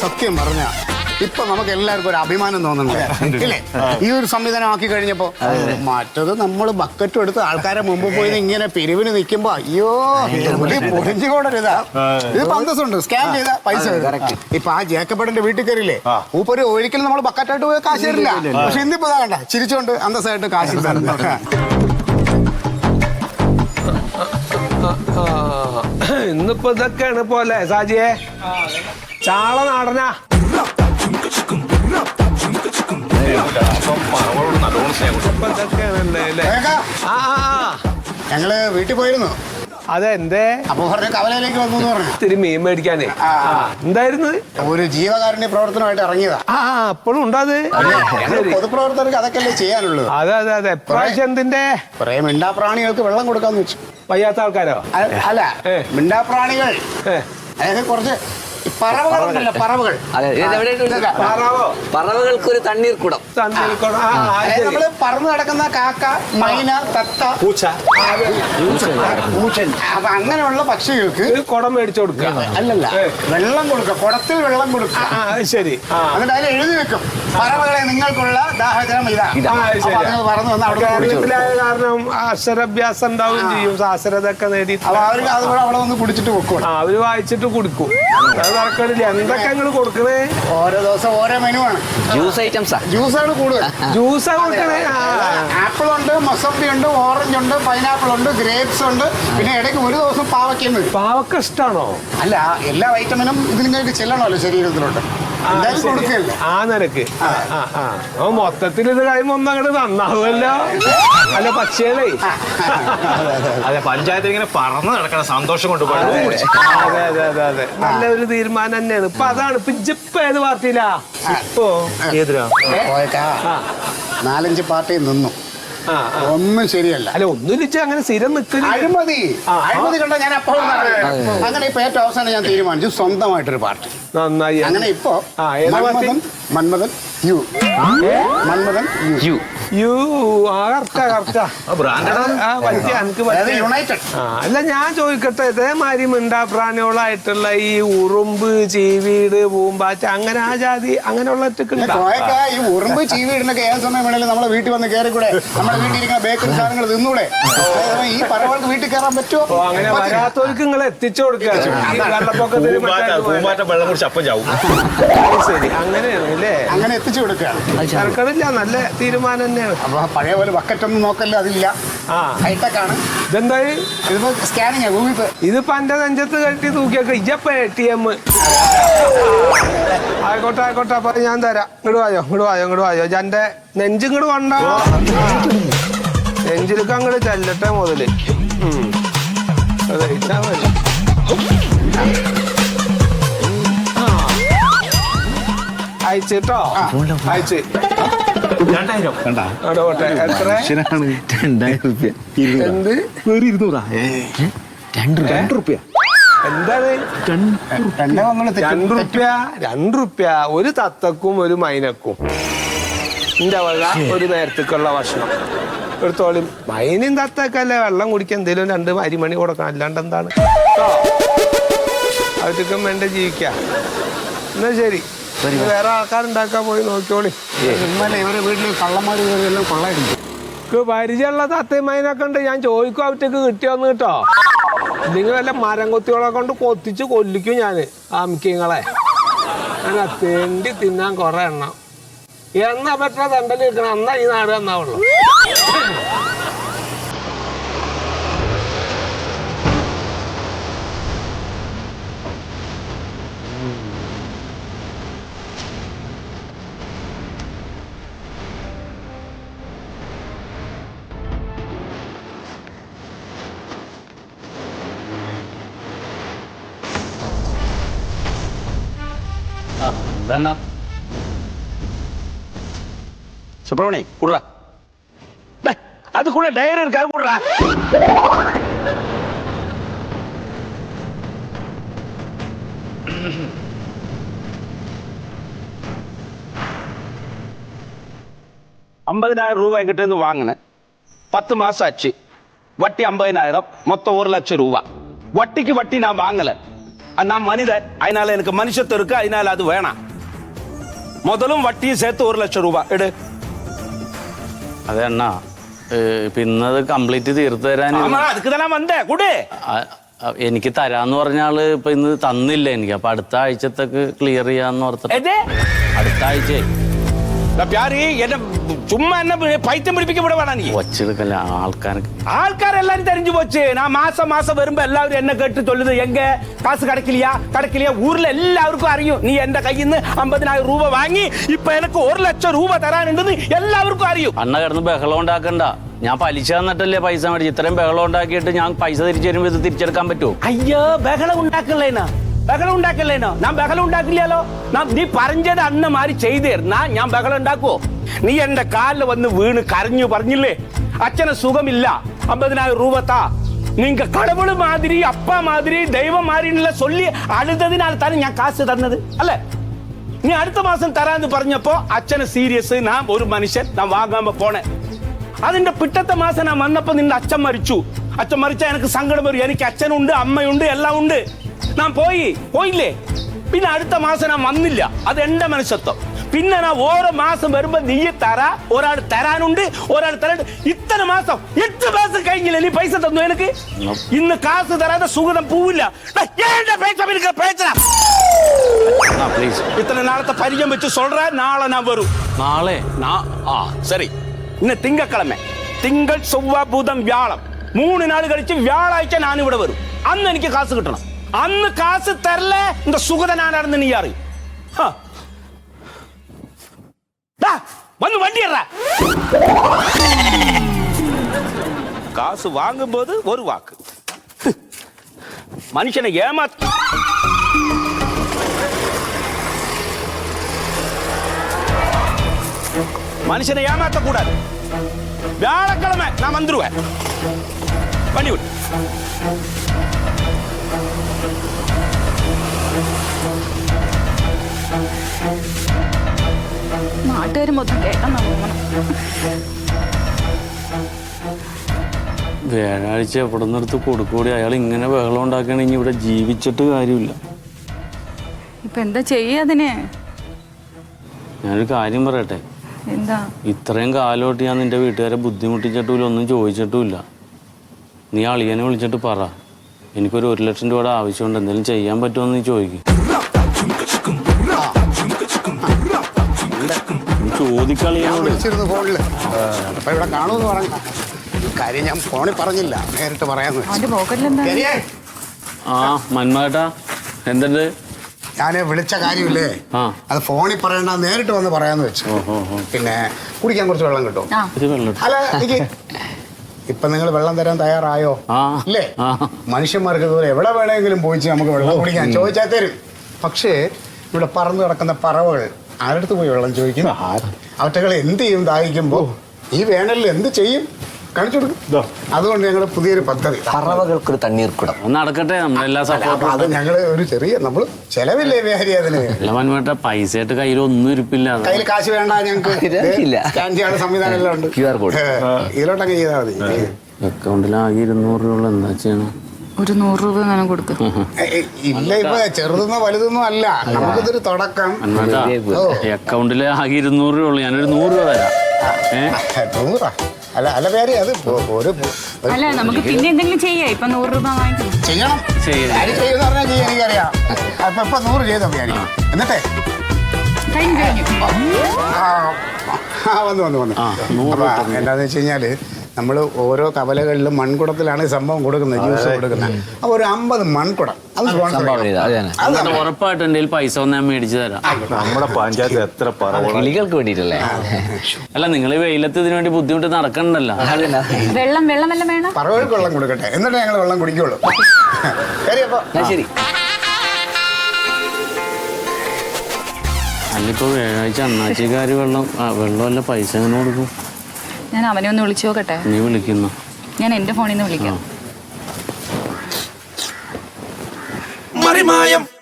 സത്യം പറഞ്ഞ ഇപ്പൊ നമുക്ക് എല്ലാവർക്കും ഒരു അഭിമാനം തോന്നുന്നുണ്ട്. ഇല്ലേ? ഈ ഒരു സംവിധാനം ആക്കി കഴിഞ്ഞപ്പോ മറ്റത് നമ്മൾ ബക്കറ്റും എടുത്ത് ആൾക്കാരെ മുമ്പ് പോയി ഇങ്ങനെ പിരിവിന് നിൽക്കുമ്പോ അയ്യോ പൊടിഞ്ഞു കൊണ്ടരുതാ ഇത്. പന്തസുണ്ട് സ്കാൻ ചെയ്ത പൈസ. ഇപ്പൊ ആ ജേക്കബിന്റെ വീട്ടിൽ കയറിയില്ലേ? ഒരു ഒരിക്കലും നമ്മൾ ബക്കറ്റായിട്ട് പോയി കാശ് തരില്ല. പക്ഷെ ഇന്നിപ്പോ കണ്ട ചിരിച്ചോണ്ട് അന്തസ്സായിട്ട് കാശ് തരുന്നു ഇന്നിപ്പോ ഇതൊക്കെയാണ് പോലെ സാജിയെ. ചാള നാടനാ. ഇതൊക്കെയാണല്ലേ ആ, ആ. ഞങ്ങൾ വീട്ടിൽ പോയിരുന്നു. അതെന്തേ? അപ്പൊ പറഞ്ഞ കവലയിലേക്ക് വന്നു എന്ന് പറഞ്ഞു. ഇത്തിരി മീൻ മേടിക്കാനേ ആ. എന്തായിരുന്നു? ഒരു ജീവകാരുണ്യ പ്രവർത്തനമായിട്ട് ഇറങ്ങിയതാ. ആ അപ്പോഴും ഉണ്ടത് ശരി. പൊതുപ്രവർത്തകർക്ക് അതൊക്കെയല്ലേ ചെയ്യാനുള്ളത്. അതെ അതെ അതെ. പ്രാവശ്യം എന്തിന്റെ? കുറെ മിണ്ടാപ്രാണികൾക്ക് വെള്ളം കൊടുക്കാന്ന് വെച്ചു. വയ്യാത്ത ആൾക്കാരോ? അ- അല്ല ഏ. മിണ്ടാപ്രാണികൾ. ഏ. അതായത് കുറച്ച് പറവകൾ അതെ ഇത് എവിടെയായിട്ട് ഇതൊക്കെ. പാറാവോ? പറവകൾക്കൊരു തണ്ണീർ കുടം തന്നിരിക്കണം ആ ആ, അതായത് നമ്മൾ പറന്ന് നടക്കുന്ന കാക്ക മൈന തത്ത പൂച്ച. പൂച്ച അപ്പൊ അങ്ങനെയുള്ള പക്ഷികൾക്ക് കുടം മേടിച്ചു കൊടുക്കുക. അല്ലല്ല വെള്ളം കൊടുക്കുക കുടത്തിൽ വെള്ളം കൊടുക്കുക. ശരി. എന്നിട്ട് അതിൽ എഴുതി വെക്കും. പറവകളെ നിങ്ങൾക്കുള്ള ദാഹജലം ഇതാ. പറന്ന് വന്ന് അവിടെ കാരണം അക്ഷരാഭ്യാസം ഉണ്ടാവും ചെയ്യും. സാക്ഷരതൊക്കെ നേടി അവർ അവർക്ക് അതുകൂടെ അവിടെ വന്ന് കുടിച്ചിട്ട് വെക്കും. അവർ വായിച്ചിട്ട് കുടിക്കും. അത് നടക്കണില്ല എന്തൊക്കെ കൊടുക്കണേ? ഓരോ ദിവസം ഓരോ മെനു ആണ്. ജ്യൂസ് ഐറ്റംസാ ആണ് കൂടുതൽ. ജ്യൂസാ കൊടുക്കണേ? ആപ്പിൾ ഉണ്ട് മൊസമ്പി ഉണ്ട് ഓറഞ്ച് ഉണ്ട് പൈനാപ്പിൾ ഉണ്ട് ഗ്രേപ്സ് ഉണ്ട്. പിന്നെ ഇടയ്ക്ക് ഒരു ദിവസം പാവയ്ക്കും പാവക്ക ഇഷ്ടാണോ? അല്ല എല്ലാ വൈറ്റമിനും ഇത് നിങ്ങൾക്ക് ചെല്ലണമല്ലോ ശരീരത്തിലോട്ട്. ആ, നിരക്ക് ആ മൊത്തത്തിൽ ഇത് കഴിയുമ്പോ ഒന്നും അങ്ങോട്ട് നന്നാവുമല്ലോ. അല്ല പക്ഷേലേ അതെ പഞ്ചായത്തിൽ ഇങ്ങനെ പറന്ന് നടക്കണം സന്തോഷം കൊണ്ട് അതെ അതെ അതെ അതെ നല്ലൊരു തീരുമാനം തന്നെയാണ്. ഇപ്പൊ അതാണ്. ഇപ്പൊ ഇജ്ജിപ്പ ഏത് പാർട്ടിയിലാ? ഇപ്പോ നാലഞ്ച് പാർട്ടി നിന്നു. ഒന്നും ശരിയല്ല. അല്ല ഒന്നുമില്ല അങ്ങനെ സ്ഥിരം നിൽക്കുന്നു അഴിമതി. ആ. അഴിമതി കണ്ട ഞാൻ അപ്പോഴും പറഞ്ഞു. അങ്ങനെ ഇപ്പൊ ഏറ്റവും അവസാനം ഞാൻ തീരുമാനിച്ചു. സ്വന്തമായിട്ടൊരു പാർട്ടി. നന്നായി. അങ്ങനെ ഇപ്പോ ആ, ഏതാ party? Manmadhan Manmadhan U. Manmadhan U. U ആ കറക്റ്റാ കറക്റ്റാ ബ്രാൻഡഡ് ആ പറ്റിയ എനിക്ക് പറ്റിയ യുണൈറ്റഡ് ആ അല്ല ഞാൻ ചോദിക്കട്ടെ ഇതേമാതിരി മിണ്ടാപ്രാണികളായിട്ടുള്ള ഈ ഉറുമ്പ് ചീവീട് പൂമ്പാറ്റ അങ്ങനെ ആ ജാതി അങ്ങനെയുള്ള കോയക്ക ഈ ഉറുമ്പ് ചീവിടുന്നൊക്കെ ഏത് സമയം വേണേലും നമ്മളെ വീട്ടിൽ വന്ന് കയറി കൂടെ നമ്മുടെ വീട്ടിൽ ഇരിക്കുന്ന ബേക്കറി സാധനങ്ങൾ തിന്നൂടെ? ഈ പറവൾക്ക് വീട്ടിൽ കയറാൻ പറ്റുമോ അങ്ങനെ വരാത്തവർക്ക് നിങ്ങൾ എത്തിച്ചു കൊടുക്കുക. ഈ വെള്ളപ്പൊക്കത്തിൽ പൂമ്പാറ്റ പൂമ്പാറ്റ വെള്ളം കുടിച്ച് അപ്പം ചാവും. ശരി അങ്ങനെയാണ് അല്ലേ? അങ്ങനെ എത്തിച്ചു കൊടുക്കുകയാണ്. സർക്കാരില്ല നല്ല തീരുമാനം തന്നെയാണ് അപ്പൊ പഴയ പോലെ ബക്കറ്റ് ഒന്നും നോക്കല്ല അതില്ല. ആ. ഹൈടെക് ആണ്. ഇതെന്താ ഇതിപ്പോ സ്കാനിങ് ഗൂഗിൾ പേ ഇതിപ്പോ എന്റെ നെഞ്ചത്ത് കെട്ടി തൂക്കിയൊക്കെ ഇജപ്പ എ ടി എം ആയിക്കോട്ടെ ആയിക്കോട്ടെ അപ്പൊ ഞാൻ തരാം. ഇങ്ങോട്ട് വായോ ഇങ്ങോട്ട് വായോ ഇങ്ങോട്ട് വായോ. എന്റെ നെഞ്ച് ഇങ്ങോട്ട് കൊണ്ട. നെഞ്ചിലേക്ക് അങ്ങോട്ട് ചെല്ലട്ടെ മുതൽ. ഉം. അതെ ഇതാ മതി. ആ. അയച്ചിട്ടോ അയച്ച്. രണ്ട് റുപ്യ. എന്താണ്? രണ്ടേ നമ്മൾ രണ്ട് റുപ്യ. രണ്ട് റുപ്യ. ഒരു തത്തക്കും ഒരു മൈനക്കും. എന്റെ വക ഒരു നേരത്തേക്കുള്ള ഭക്ഷണം. എടുത്തോളും. മൈനും തത്തക്കല്ലേ? വെള്ളം കുടിക്കാൻ എന്തെങ്കിലും രണ്ട് അരിമണി കൊടുക്കണം. അല്ലാണ്ട് എന്താണ്? കേട്ടോ അവർക്കും വേണ്ട ജീവിക്കാം. എന്നാ ശരി. വേറെ ആൾക്കാരുണ്ടാക്കാൻ പോയി നോക്കിയോളി ഇന്നലെ ഇവരെ വീട്ടിൽ കള്ളന്മാര് കയറിയെല്ലാം കൊള്ളായിരുന്നു. എനിക്ക് പരിചയമുള്ള തത്തയും മൈനൊക്കെ ഉണ്ട്. ഞാൻ ചോദിക്കും അവറ്റക്ക് കിട്ടിയോന്ന് കേട്ടോ. നിങ്ങൾ വല്ല മരം കൊത്തികളെ കൊണ്ട് കൊത്തിച്ച് കൊല്ലിക്കും ഞാൻ ആമിക്കങ്ങളെ അങ്ങനെ തെണ്ടി തിന്നാൻ കുറെ എണ്ണം. എന്നാ പറ്റുന്ന കിട്ടണം എന്നാ ഈ നാട് എന്നാവുള്ളൂ சுப்பிரமணி குடுறா. அதுக்குள்ள டயர் இருக்கா? குடுறா. ஐம்பதினாயிரம் ரூபாய் கிட்ட இருந்து வாங்கினேன். பத்து மாசம் ஆச்சு. வட்டி ஐம்பதினாயிரம் மொத்தம் ஒரு லட்சம் ரூபா வட்டிக்கு வட்டி நான் வாங்கல. நான் மனிதன். அதனால எனக்கு மனுஷத்து இருக்கு அதனால அது வேணாம். മുതലും വട്ടിയും ചേർത്ത് ഒരു ലക്ഷം രൂപ. എട്. അതെ അണ്ണാ. പിന്നത് കംപ്ലീറ്റ് തീർത്തു തരാൻ അതുക്ക് തന്നെ വന്നേ. കൂടെ. എനിക്ക് തരാന്ന് പറഞ്ഞാൽ ഇപ്പൊ ഇന്ന് തന്നില്ല എനിക്ക്. അപ്പൊ അടുത്ത ആഴ്ചത്തേക്ക് ക്ലിയർ ചെയ്യാന്ന് ഓർത്തേ അടുത്ത ആഴ്ചയായി പ്യാരി ചുമ്മാ എന്നെ പൈത്യം പിടിപ്പിക്കും ഇവിടെ വേണം നീ? വച്ചെടുക്കല്ല ആൾക്കാർക്ക് ആൾക്കാരെല്ലാം തെരഞ്ഞു പോച്ച്. ഞാൻ മാസം മാസം വരുമ്പോ എല്ലാവരും എന്നെ കേട്ട് ചൊല്ലുന്നത് എങ്ക കാസ് കിടക്കില്ല കിടക്കില്ല ഊരിൽ എല്ലാവർക്കും അറിയും. നീ എന്റെ കയ്യിൽ നിന്ന് അമ്പതിനായിരം രൂപ വാങ്ങി ഇപ്പൊ എനിക്ക് ഒരു ലക്ഷം രൂപ തരാനുണ്ടെന്ന് എല്ലാവർക്കും അറിയും. അണ്ണ കിടന്ന് ബഹളം ഉണ്ടാക്കണ്ട. ഞാൻ പലിശ തന്നിട്ടല്ലേ പൈസ മേടിച്ചു ഇത്രയും ബഹളം ഉണ്ടാക്കിയിട്ട് ഞാൻ പൈസ തിരിച്ചു വരുമ്പോൾ ഇത് തിരിച്ചെടുക്കാൻ പറ്റുമോ? അയ്യോ ബഹളം ഉണ്ടാക്കല്ലേനാ ബഹളം ഉണ്ടാക്കല്ലേനോ ഞാൻ ബഹളം ഉണ്ടാക്കില്ലല്ലോ നാം നീ പറഞ്ഞത് അന്ന മാതിരി ചെയ്തേർന്നാ ഞാൻ ബഹളം ഉണ്ടാക്കുവോ നീ എന്റെ കാലിൽ വന്ന് വീണ് കരഞ്ഞു പറഞ്ഞില്ലേ? അച്ഛന് സുഖമില്ല. അമ്പതിനായിരം രൂപ താ. നിങ്ങ കടവുൾ മാതിരി അപ്പ മാതിരി ദൈവം മാതിരിയുള്ള ചൊല്ലി അഴുതതിനാൽ തന്നെ ഞാൻ കാശ് തന്നത് അല്ലേ? നീ അടുത്ത മാസം തരാന്ന് പറഞ്ഞപ്പോ അച്ഛന് സീരിയസ് നാം ഒരു മനുഷ്യൻ നാം വാങ്ങാൻ പോണേ. അതിന്റെ പിറ്റത്തെ മാസം ഞാൻ വന്നപ്പോ നിന്റെ അച്ഛൻ മരിച്ചു. അച്ഛൻ മരിച്ചാൽ എനിക്ക് സങ്കടം വരും. എനിക്ക് അച്ഛനുണ്ട് അമ്മയുണ്ട് എല്ലാം ഉണ്ട്. ഞാൻ പോയി പോയില്ലേ? പിന്നെ അടുത്ത മാസം ഞാൻ വന്നില്ല. അത് എന്റെ മനുഷ്യത്വം പിന്നെ ഞാൻ ഓരോ മാസം വരുമ്പോ നീ തര ഒരാൾ തരാനുണ്ട് ഒരാൾ തരാൻ ഇത്തന മാസം എട്ട് മാസം കഴിഞ്ഞില്ല നീ പൈസ തന്നു എനിക്ക്? ഇന്ന് കാസ് തരാതെ സുഗതം പോവില്ല. ഇത്തന നാളത്തെ പരിചയം വെച്ച് சொல்ற നാളെ ഞാൻ വരും. നാളെ? ആ ശരി. ഇന്ന് തിങ്കക്കിഴമ. തിങ്കൾ ചൊവ്വ ബുധം വ്യാഴം. മൂന്ന് നാൾ കഴിച്ച് വ്യാഴാഴ്ച ഞാനിവിടെ വരും. അന്ന് എനിക്ക് കാസ് കിട്ടണം. അന്ന് കാശ് തരല இந்த സുഗത ഞാനാണെന്ന് നീ അറിയും ഹ. ദാ, വന്ന് വണ്ടി ഇറ കാശ് വാങ്ങുമ്പോൾ ഒരു വാക്ക് മനുഷ്യനെ ഏമാ மனுஷனை ஏமாத்த கூடாது வியாழக்கிழமை நான் வந்துருவேன் பண்ணி விடு നാട്ടുകാർ മൊത്തം കേട്ടാ നോക്കണം വ്യാഴാഴ്ച എവിടെ നിന്നെടുത്ത് കൊടുക്കൂടി? അയാൾ ഇങ്ങനെ ബഹളം ഉണ്ടാക്കണെങ്കിൽ ഇവിടെ ജീവിച്ചിട്ട് കാര്യമില്ല. ഇപ്പൊ എന്താ ചെയ്യാ അതിന്? ഞാനൊരു കാര്യം പറയട്ടെ. എന്താ? ഇത്രയും കാലോട്ട് ഞാൻ നിന്റെ വീട്ടുകാരെ ബുദ്ധിമുട്ടിച്ചിട്ടുമില്ല ഒന്നും ചോദിച്ചിട്ടുമില്ല. നീ അളിയനെ വിളിച്ചിട്ട് പറ. എനിക്കൊരു ഒരു ലക്ഷം രൂപയുടെ ആവശ്യമുണ്ട്. എന്തെങ്കിലും ചെയ്യാൻ പറ്റുമെന്ന് നീ ചോദിക്കും. ചോദിക്കളിയാണോട് വിളിച്ചിരുന്നു ഫോണിൽ. അപ്പൊ ഇവിടെ കാണുമെന്ന് പറഞ്ഞു. കാര്യം ഞാൻ ഫോണിൽ പറഞ്ഞില്ല. നേരിട്ട് പറയാന്ന് വെച്ചു. അവന്റെ പോക്കറ്റിൽ എന്താ കരിയേ, ആ മന്മേട്ടാ എന്തുണ്ട്? ഞാൻ വിളിച്ച കാര്യമില്ലേ? ആ. അത് ഫോണിൽ പറയണ്ട നേരിട്ട് വന്ന് പറയാന്ന് വെച്ചു. പിന്നെ കുടിക്കാൻ കുറച്ച് വെള്ളം കിട്ടും ആ. ഇത് വെള്ളം അല്ല എനിക്ക് ഇപ്പൊ നിങ്ങൾ വെള്ളം തരാൻ തയ്യാറായോ? അല്ലേ. മനുഷ്യന്മാർക്ക് ഇതുപോലെ എവിടെ വേണമെങ്കിലും പോയിച്ച് നമുക്ക് വെള്ളം കുടിക്കാൻ ചോദിച്ചാൽ തരും. പക്ഷേ ഇവിടെ പറന്നു കിടക്കുന്ന പറവകൾ അടുത്ത് പോയി വെള്ളം ചോദിക്കും? അവറ്റകൾ എന്ത് ചെയ്യും? ദാഹിക്കുമ്പോ ഈ വേനലിൽ എന്ത് ചെയ്യും? കാണിച്ചു കൊടുക്കും. അതുകൊണ്ട് ഞങ്ങൾ പുതിയൊരു പദ്ധതി. പറവകൾക്കൊരു തണ്ണീർ കുടം നടക്കട്ടെ നമ്മളെല്ലാ സപ്പോർട്ടും അത് ഞങ്ങൾ ഒരു ചെറിയ നമ്മൾ ചെലവില്ലേ വിഹാരി അതിന്? മന്മേട്ട പൈസ ആയിട്ട് കയ്യിൽ ഒന്നും ഇരിപ്പില്ല. കയ്യിൽ കാശ് വേണ്ട ഞങ്ങൾക്ക് സംവിധാനം എല്ലാം ഉണ്ട്. Q R code. ഇതിലോട്ടങ്ങ് ചെയ്താൽ മതി. അക്കൗണ്ടിൽ ആകെ ഇരുന്നൂറ് രൂപ എന്താ ചെയ്യണം ഒരു നൂറ് രൂപ ഞാൻ ഏ, ഇല്ല ഇപ്പൊ ചെറുതെന്നോ വലുതെന്നോ അല്ല. നമുക്കിതൊരു തുടക്കം. അക്കൗണ്ടിൽ ആകെ ഇരുന്നൂറ് രൂപ ഉള്ളു. ഞാനൊരു നൂറ് രൂപ തരാം. ഏ? നൂറാ. അല്ല അല്ല പേര് അത് ഒരു അല്ല നമുക്ക് പിന്നെ എന്തെങ്കിലും ചെയ്യാം. ഇപ്പൊ നൂറ് രൂപ വാങ്ങിക്കണം ചെയ്യണം. കാര്യം ചെയ്യുന്ന പറഞ്ഞാൽ ചെയ്യാൻ എനിക്കറിയാം. അപ്പൊ ഇപ്പൊ നൂറ് ചെയ്തോ വിചാരിക്കും എന്നിട്ടേ ആ ആ, വന്നു വന്നു. വന്നു എന്താന്ന് വെച്ച് കഴിഞ്ഞാൽ നമ്മൾ ഓരോ കവലകളിലും മൺകുടത്തിലാണ് ഈ സംഭവം കൊടുക്കുന്നത് ജ്യൂസ് കൊടുക്കുന്നത്. അപ്പൊ ഒരു അമ്പത് മൺകുടം. അത് ഉറപ്പായിട്ടും എന്റെ പൈസ ഒന്ന് മേടിച്ചു തരാം. നമ്മുടെ പഞ്ചായത്ത് എത്ര കിളികൾക്ക് വേണ്ടിയിട്ടല്ലേ? അല്ല നിങ്ങൾ വെയിലത്ത് ഇതിനു വേണ്ടി ബുദ്ധിമുട്ട് നടക്കണ്ടല്ലോ. വെള്ളം വെള്ളം വെള്ളം വേണം? പറവകൾക്ക് വെള്ളം കൊടുക്കട്ടെ. എന്നിട്ട് ഞങ്ങൾ വെള്ളം കുടിക്കുള്ളൂ. ശരി അപ്പോൾ ശരി. അല്ലിപ്പോ വ്യാഴാഴ്ച അണ്ണാച്ചിക്കാര് വെള്ളം ആ, വെള്ളമല്ല പൈസ എങ്ങനെ കൊടുക്കും? ഞാൻ അവനെ ഒന്ന് വിളിച്ചു നോക്കട്ടെ. നീ വിളിക്കുന്ന. ഞാൻ എന്റെ ഫോണിൽ നിന്ന് വിളിക്കാം. മറിമായം.